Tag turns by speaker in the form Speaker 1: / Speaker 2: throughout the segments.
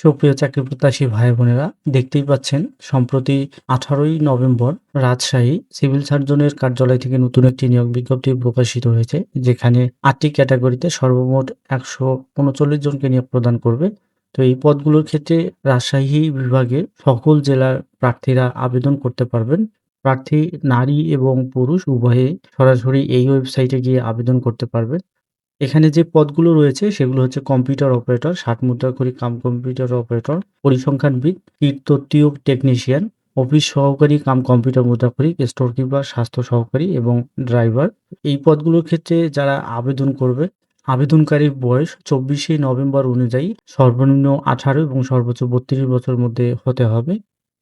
Speaker 1: সুপ্রিয় চাকরি প্রত্যাশী ভাই বোনেরা দেখতেই পাচ্ছেন, সম্প্রতি আঠারোই নভেম্বর রাজশাহী সিভিল সার্জনের কার্যালয় থেকে নতুন একটি নিয়োগ বিজ্ঞপ্তি প্রকাশিত হয়েছে, যেখানে আটটি ক্যাটাগরিতে সর্বমোট একশো উনচল্লিশ জনকে নিয়োগ প্রদান করবে। তো এই পদগুলোর ক্ষেত্রে রাজশাহী বিভাগের সকল জেলার প্রার্থীরা আবেদন করতে পারবেন। প্রার্থী নারী এবং পুরুষ উভয়ে সরাসরি এই ওয়েবসাইটে গিয়ে আবেদন করতে পারবেন এখানে যে পদগুলো রয়েছে, সেগুলো হচ্ছে কম্পিউটার অপারেটর ষাট মুদ্রাক্ষরিক কাম কম্পিউটার অপারেটর পরিসংখ্যানবিদ কীটতত্ত্বীয় টেকনিশিয়ান অফিস সহকারী কাম কম্পিউটার মুদ্রাক্ষরিক স্টোর কিপার স্বাস্থ্য সহকারী এবং ড্রাইভার এই পদগুলোর ক্ষেত্রে যারা আবেদন করবে আবেদনকারীর বয়স চব্বিশে নভেম্বর অনুযায়ী সর্বনিম্ন আঠারো এবং সর্বোচ্চ বত্রিশ বছর মধ্যে হতে হবে।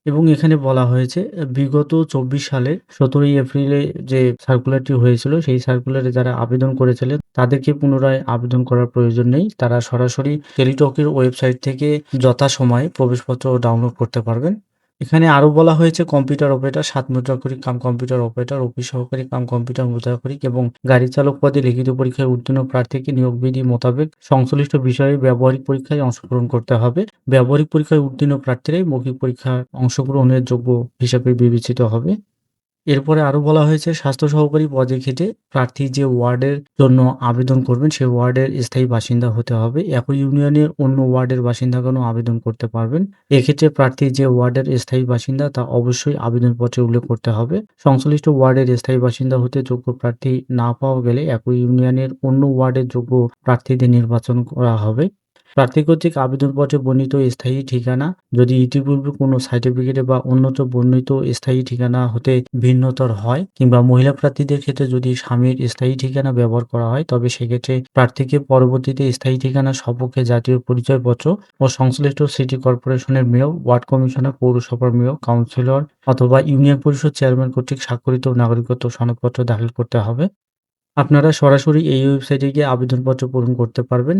Speaker 1: এবং এখানে বলা হয়েছে, বিগত চব্বিশ সালে সতেরোই এপ্রিলে যে সার্কুলারটি হয়েছিল, সেই সার্কুলারে যারা আবেদন করেছিলেন তাদেরকে পুনরায় আবেদন করার প্রয়োজন নেই। তারা সরাসরি টেলিটকের ওয়েবসাইট থেকে যথাসময়ে প্রবেশপত্র ডাউনলোড করতে পারবেন। এখানে আরও বলা হয়েছে কম্পিউটার অপারেটর সাত মুদ্রাক্ষরিক কাম কম্পিউটার অপারেটর অফিস সহকারী কাম কম্পিউটার মুদ্রাক্ষরিক এবং গাড়ি চালক পদে লিখিত পরীক্ষায় উত্তীর্ণ প্রার্থীকে নিয়োগ বিধি মোতাবেক সংশ্লিষ্ট বিষয়ে ব্যবহারিক পরীক্ষায় অংশগ্রহণ করতে হবে। ব্যবহারিক পরীক্ষায় উত্তীর্ণ প্রার্থীরাই মৌখিক পরীক্ষায় অংশগ্রহণের যোগ্য হিসাবে বিবেচিত হবে। এরপরে আরও বলা হয়েছে, স্বাস্থ্য সহকারী পদে ক্ষেত্রে প্রার্থী যে ওয়ার্ডের জন্য আবেদন করবেন, সেই ওয়ার্ডের স্থায়ী বাসিন্দা হতে হবে। একই ইউনিয়নের অন্য ওয়ার্ডের বাসিন্দাগণও আবেদন করতে পারবেন? এক্ষেত্রে প্রার্থী যে ওয়ার্ডের স্থায়ী বাসিন্দা, তা অবশ্যই আবেদনপত্রে উল্লেখ করতে হবে। সংশ্লিষ্ট ওয়ার্ডের স্থায়ী বাসিন্দা হতে যোগ্য প্রার্থী না পাওয়া গেলে একই ইউনিয়নের অন্য ওয়ার্ডের যোগ্য প্রার্থীদের নির্বাচন করা হবে। প্রার্থী কর্তৃক আবেদনপত্রে বর্ণিত স্থায়ী ঠিকানা, যদি ইতিপূর্বে কোনো সার্টিফিকেটে বা অন্যত্র বর্ণিত স্থায়ী ঠিকানা হতে ভিন্নতর হয় কিংবা মহিলা প্রার্থীদের ক্ষেত্রে যদি স্বামীর স্থায়ী ঠিকানা ব্যবহার করা হয়, তবে সেক্ষেত্রে প্রার্থীকে পরবর্তীতে স্থায়ী ঠিকানা সপক্ষে জাতীয় পরিচয়পত্র ও সংশ্লিষ্ট সিটি কর্পোরেশনের মেয়র, ওয়ার্ড কমিশনার, পৌরসভার মেয়র, কাউন্সিলর অথবা ইউনিয়ন পরিষদ চেয়ারম্যান কর্তৃক স্বাক্ষরিত নাগরিকত্ব সনদপত্র দাখিল করতে হবে। আপনারা সরাসরি এই ওয়েবসাইটে গিয়ে আবেদনপত্র পূরণ করতে পারবেন।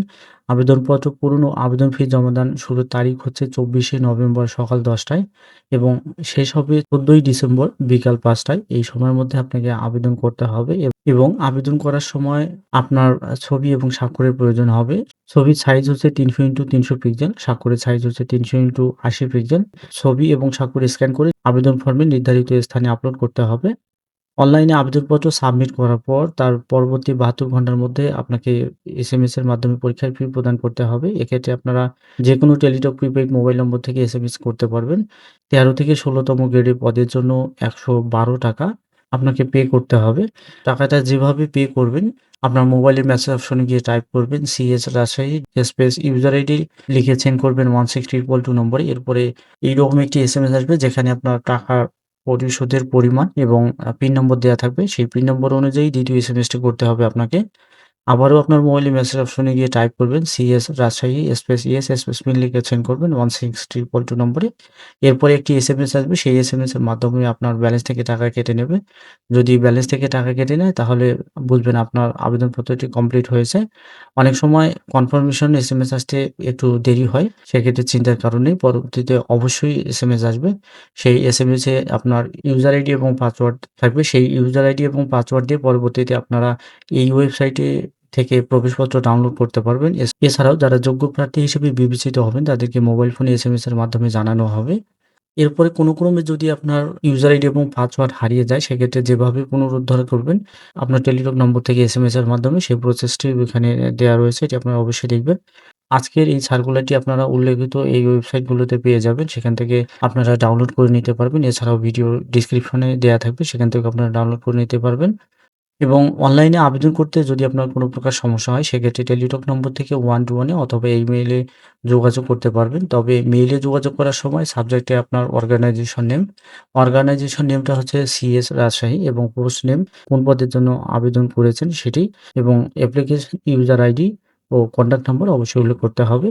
Speaker 1: আবেদনপত্র পূরণ ও আবেদন ফি জমাদান শুরুর তারিখ হচ্ছে চব্বিশে নভেম্বর সকাল দশটায় এবং শেষ হবে চোদ্দোই ডিসেম্বর বিকাল পাঁচটায়। এই সময়ের মধ্যে আপনাকে আবেদন করতে হবে এবং আবেদন করার সময় আপনার ছবি এবং স্বাক্ষরের প্রয়োজন হবে। ছবির সাইজ হচ্ছে তিনশো ইন্টু তিনশো পিক্সেল স্বাক্ষরের সাইজ হচ্ছে তিনশো ইন্টু আশি পিক্সেল ছবি এবং স্বাক্ষর স্ক্যান করে আবেদন ফর্মে নির্ধারিত স্থানে আপলোড করতে হবে। অনলাইনে আবেদনপত্র সাবমিট করার পর তার পরবর্তী বাহাত্তর ঘণ্টার মধ্যে আপনাকে এসএমএস এর মাধ্যমে পরীক্ষার ফি প্রদান করতে হবে। এক্ষেত্রে আপনারা যে কোনো টেলিটক প্রিপেইড মোবাইল নম্বর থেকে এস এম এস করতে পারবেন। তেরো থেকে ষোলোতম গ্রেডের পদের জন্য একশো বারো টাকা আপনাকে পে করতে হবে। টাকাটা যেভাবে পে করবেন, আপনার মোবাইলের মেসেজ অপশনে গিয়ে টাইপ করবেন CS Rajshahi space user ID লিখে সেন্ড করবেন ওয়ান সিক্স ট্রিপল টু নম্বরে এরপরে এইরকম একটি এস এম এস আসবে যেখানে আপনার টাকা পরিশোধের পরিমাণ এবং পিন নম্বর দেওয়া থাকবে। সেই পিন নম্বর অনুযায়ী দ্বিতীয় এস এম এসটি করতে হবে আপনাকে। আবারও আপনার মোবাইলে মেসেজ অপশনে গিয়ে টাইপ করবেন CS Rajshahi space ES space PIN লিখে সেন্ড করবেন ওয়ান সিক্স ট্রিপল টু নম্বরে এরপরে একটি এস এম এস আসবে, সেই এস এম এস এর মাধ্যমে আপনার ব্যালেন্স থেকে টাকা কেটে নেবে। যদি ব্যালেন্স থেকে টাকা কেটে নেয়, তাহলে বুঝবেন আপনার আবেদনপত্রটি কমপ্লিট হয়েছে। অনেক সময় কনফার্মেশন এস এম এস আসতে একটু দেরি হয়, সেক্ষেত্রে চিন্তার কারণেই পরবর্তীতে অবশ্যই এস এম এস আসবে। সেই এস এম এসে আপনার ইউজার আইডি এবং পাসওয়ার্ড থাকবে। সেই ইউজার আইডি এবং পাসওয়ার্ড দিয়ে পরবর্তীতে আপনারা এই ওয়েবসাইটে থেকে প্রবেশপত্র ডাউনলোড করতে পারবেন। এছাড়াও যারা যোগ্য প্রার্থী হিসেবে বিবেচিত হবেন, তাদেরকে মোবাইল ফোনে এস এম এর মাধ্যমে জানানো হবে। এরপরে কোনো ক্রমে যদি আপনার ইউজার আইডি এবং পাসওয়ার্ড হারিয়ে যায়, সেক্ষেত্রে যেভাবে পুনরুদ্ধার করবেন, আপনার টেলিটক নম্বর থেকে এস এম এর মাধ্যমে সেই প্রসেসটি এখানে দেওয়া রয়েছে, এটি আপনারা অবশ্যই দেখবেন। আজকের এই সার্কুলারটি আপনারা উল্লেখিত এই ওয়েবসাইটগুলোতে পেয়ে যাবেন, সেখান থেকে আপনারা ডাউনলোড করে নিতে পারবেন। এছাড়াও ভিডিও ডিসক্রিপশনে দেওয়া থাকবে, সেখান থেকে আপনারা ডাউনলোড করে নিতে পারবেন। এবং অনলাইনে আবেদন করতে যদি আপনার কোনো প্রকার সমস্যা হয়, সেক্ষেত্রে টেলিটক নম্বর থেকে ওয়ান টু ওয়ানে অথবা এই মেইলে যোগাযোগ করতে পারবেন। তবে মেইলে যোগাযোগ করার সময় সাবজেক্টে আপনার অর্গানাইজেশন নেম অর্গানাইজেশন নেমটা হচ্ছে সিএস রাজশাহী এবং পোস্ট নেম কোন পদের জন্য আবেদন করেছেন সেটি এবং অ্যাপ্লিকেশন ইউজার আইডি ও কন্ট্যাক্ট নম্বর অবশ্যই উল্লেখ করতে হবে।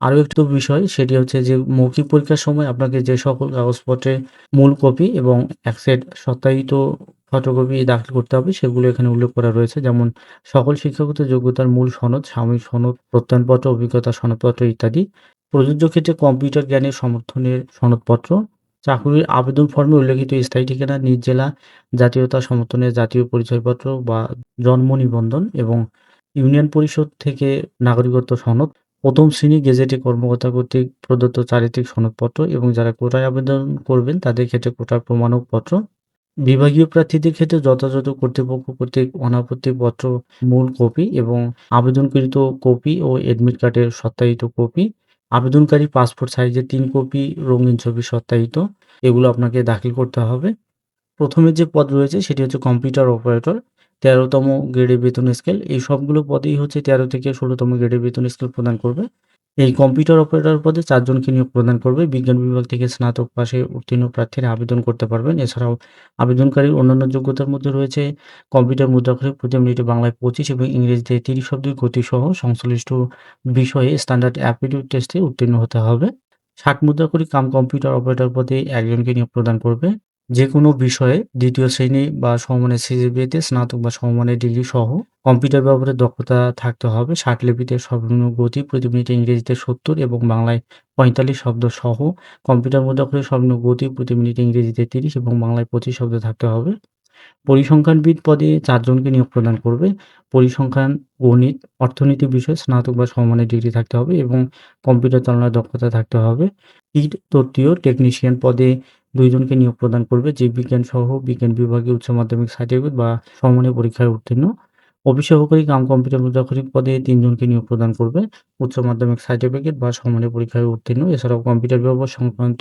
Speaker 1: আরও একটি বিষয়, সেটি হচ্ছে যে মৌখিক পরীক্ষার সময় আপনাকে যে সকল কাগজপত্রের মূল কপি এবং এক সেট সত্যায়িত ফটোকপি দাখিল করতে হবে, সেগুলো এখানে উল্লেখ করা রয়েছে। যেমন সকল শিক্ষাগত যোগ্যতার মূল সনদ, সাময়িক সনদ, প্রত্যয়নপত্র, অভিজ্ঞতা সনদপত্র ইত্যাদি। প্রযোজ্য ক্ষেত্রে কম্পিউটার জ্ঞানের সমর্থনের সনদপত্র, চাকরির আবেদন ফর্মে উল্লেখিত স্থায়ী ঠিকানা, নিজ জেলা, জাতীয়তা সমর্থনের জাতীয় পরিচয়পত্র বা জন্ম নিবন্ধন এবং ইউনিয়ন পরিষদ থেকে নাগরিকত্ব সনদ। প্রথম শ্রেণি গেজেটে কর্মকর্তা কর্তৃক প্রদত্ত চারিত্রিক সনদপত্র এবং যারা কোটায় আবেদন করবেন, তাদের ক্ষেত্রে কোটার প্রমাণপত্র। বিভাগীয় প্রার্থীদের ক্ষেত্রে যথাযথ কর্তৃপক্ষ কর্তৃক অনাপত্তিপত্র মূল কপি এবং আবেদনকৃত কপি ও এডমিট কার্ডের সত্যায়িত কপি। আবেদনকারী পাসপোর্ট সাইজের তিন কপি, রঙিন ছবি সত্যায়িত। এগুলো আপনাকে দাখিল করতে হবে। প্রথমে যে পদ রয়েছে, সেটি হচ্ছে কম্পিউটার অপারেটর তেরোতম গ্রেডের বেতন স্কেল এই সবগুলো পদেই হচ্ছে তেরো থেকে ষোলোতম গ্রেডের বেতন স্কেল প্রদান করবে। এই কম্পিউটার অপারেটর পদে চারজনকে নিয়োগ প্রদান করবে। বিজ্ঞান বিভাগ থেকে স্নাতক পাশে উত্তীর্ণ প্রার্থীরা আবেদন করতে পারবেন। এছাড়াও আবেদনকারীর অন্যান্য যোগ্যতার মধ্যে রয়েছে কম্পিউটার মুদ্রাক্ষরে প্রতি মিনিটে বাংলায় পঁচিশ এবং ইংরেজিতে তিরিশ শব্দের গতিসহ সংশ্লিষ্ট বিষয়ে স্ট্যান্ডার্ড অ্যাপটিটিউড টেস্টে উত্তীর্ণ হতে হবে। ষাট মুদ্রাক্ষরিক কাম কম্পিউটার অপারেটর পদে একজনকে নিয়োগ প্রদান করবে। যে কোনো বিষয়ে দ্বিতীয় শ্রেণি বা সমমানের সিজিপিএতে স্নাতক বা সমমানের ডিগ্রি সহ কম্পিউটার ব্যবহারের দক্ষতা থাকতে হবে। লিপিতে সর্বনিম্ন গতি প্রতি মিনিটে ইংরেজিতে সত্তর এবং বাংলায় পঁয়তাল্লিশ শব্দ সহ কম্পিউটার মুদ্রাক্ষরে সর্বনিম্ন গতি প্রতি মিনিটে ইংরেজিতে তিরিশ এবং বাংলায় পঁচিশ শব্দ থাকতে হবে। পরিসংখ্যানবিদ পদে চারজনকে নিয়োগ প্রদান করবে। পরিসংখ্যান, গণিত, অর্থনীতি বিষয়ে স্নাতক বা সমমানের ডিগ্রি থাকতে হবে এবং কম্পিউটার চালানোর দক্ষতা থাকতে হবে। ইট তত্ত্বীয় টেকনিশিয়ান পদে দুইজনকে নিয়োগ প্রদান করবে জীববিজ্ঞান সহ বিজ্ঞান বিভাগে উচ্চ মাধ্যমিক সার্টিফিকেট বা সমমানের পরীক্ষায় উত্তীর্ণ। অফিস সহকারী কাম কম্পিউটার মুদ্রাক্ষরিক পদে তিনজনকে নিয়োগ প্রদান করবে। উচ্চ মাধ্যমিক সার্টিফিকেট বা সমানের পরীক্ষায় উত্তীর্ণ। এছাড়াও কম্পিউটার ব্যবহার সংক্রান্ত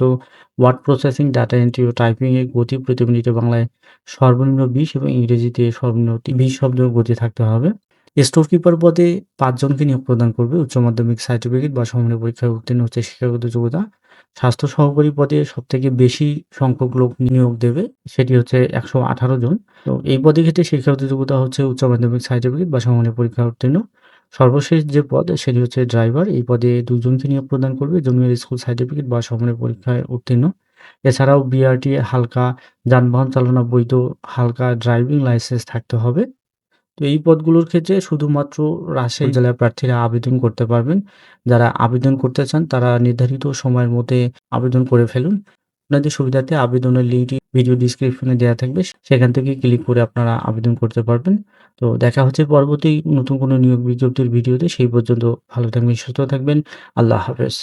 Speaker 1: ওয়ার্ড প্রসেসিং, ডাটা এন্ট্রি ও টাইপিং এর গতি প্রতি মিনিটে বাংলায় সর্বনিম্ন বিশ এবং ইংরেজিতে সর্বনিম্ন বিশ শব্দ গতি থাকতে হবে। স্টোর কিপার পদে পাঁচজনকে নিয়োগ প্রদান করবে উচ্চ মাধ্যমিক সার্টিফিকেট বা সমমানের পরীক্ষায় উত্তীর্ণ হচ্ছে শিক্ষাগত যোগ্যতা। স্বাস্থ্য সহকারী পদে সব থেকে বেশি সংখ্যক লোক নিয়োগ দেবে, সেটি হচ্ছে একশো আঠারো জন। তো এই পদে ক্ষেত্রে শিক্ষাগত যোগ্যতা হচ্ছে উচ্চ মাধ্যমিক সার্টিফিকেট বা সমমানের পরীক্ষায় উত্তীর্ণ। সর্বশেষ যে পদ, সেটি হচ্ছে ড্রাইভার এই পদে দুজনকে নিয়োগ প্রদান করবে জুনিয়র স্কুল সার্টিফিকেট বা সমমানের পরীক্ষায় উত্তীর্ণ। এছাড়াও বিআরটি হালকা যানবাহন চালনা বৈধ, হালকা ড্রাইভিং লাইসেন্স থাকতে হবে। তো এই পদগুলোর ক্ষেত্রে শুধুমাত্র রাজশাহী জেলার প্রার্থীরা আবেদন করতে পারবেন। যারা আবেদন করতে চান, তারা নির্ধারিত সময়ের মধ্যে আবেদন করে ফেলুন। আপনাদের সুবিধাতে আবেদনের লিঙ্কটি ভিডিও ডিসক্রিপশনে দেওয়া থাকবে। সেখান থেকে ক্লিক করে আপনারা আবেদন করতে পারবেন। তো দেখা হচ্ছে পরবর্তী নতুন কোনো নিয়োগ বিজ্ঞপ্তির ভিডিওতে সেই পর্যন্ত ভালো থাকবেন, সুস্থ থাকবেন। আল্লাহ হাফেজ।